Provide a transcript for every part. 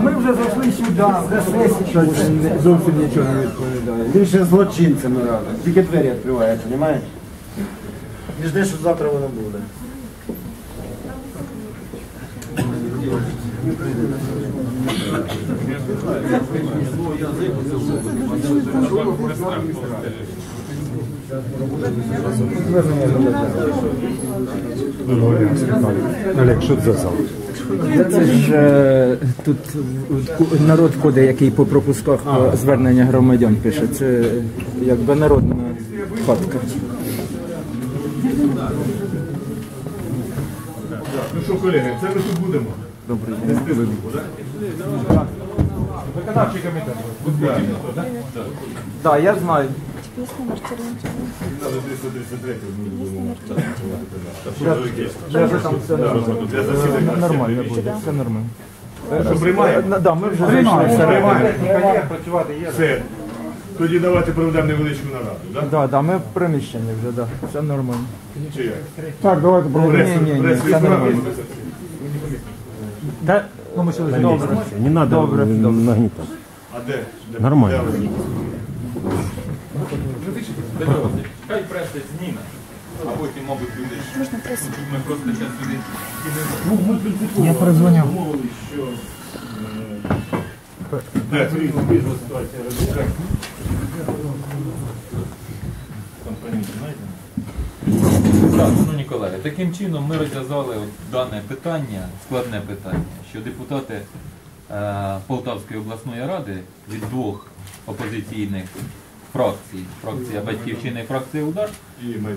Ми вже зайшли сюди, вже сесії. Зовсім нічого не відповідає. Він ще злочинцями разом. Тільки двері відкриває, розумієш? І жде, що завтра воно буде. Олег, що це за зал? Це ж е, тут народ ходить, який по пропусках звернення громадян пише. Це якби народна хатка. Ну що, колеги, це ми тут будемо. Добрий так? Виконавчий комітет. Так? Так, я знаю. Надо 333 ми будемо. Я вже там все нормально. Буде, все нормально. Е, Да, ми вже зайшли всередину. Все. Тоді давайте проведемо невеличку нараду, так? Да, да, ми в приміщенні вже, да. Все нормально. Чи як? Так, давайте Прес- ні, ні, ні, це нормально. Да? Ну, ми ще добре. Не надо Добре, нагнітати. А де? Де- Нормально. де? Хай преса зніме, а потім, мабуть, люди Можна ми просто зараз сюди Я перезвонив. Мовили, що е, де кризова ситуація розвивається. Компанію знаєте? Так, шановні колеги, таким чином ми розв'язали дане питання, складне питання, що депутати е, Полтавської обласної ради від двох опозиційних фракцій, фракція Батьківщина і фракція Удар,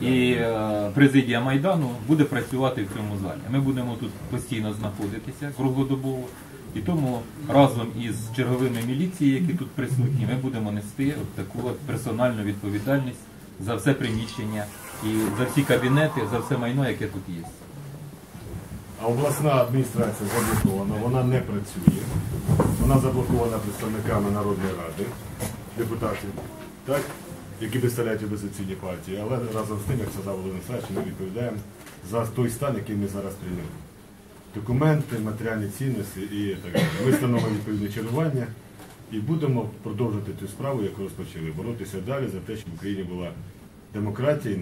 І е, президія Майдану буде працювати в цьому залі. Ми будемо тут постійно знаходитися круглодобово. І тому разом із черговими міліції, які тут присутні, ми будемо нести от таку от персональну відповідальність за все приміщення і за всі кабінети, за все майно, яке тут є. А обласна адміністрація заблокована, вона не працює. Вона заблокована представниками Народної ради, депутатів, так? які представляють опозиційні партії. Але разом з тим, як сказав Володимир Савич, ми відповідаємо за той стан, який ми зараз прийняли. Документи, матеріальні цінності і так далі. Ми встановимо відповідне чергування і будемо продовжувати цю справу, яку розпочали, боротися далі за те, щоб в Україні була демократія.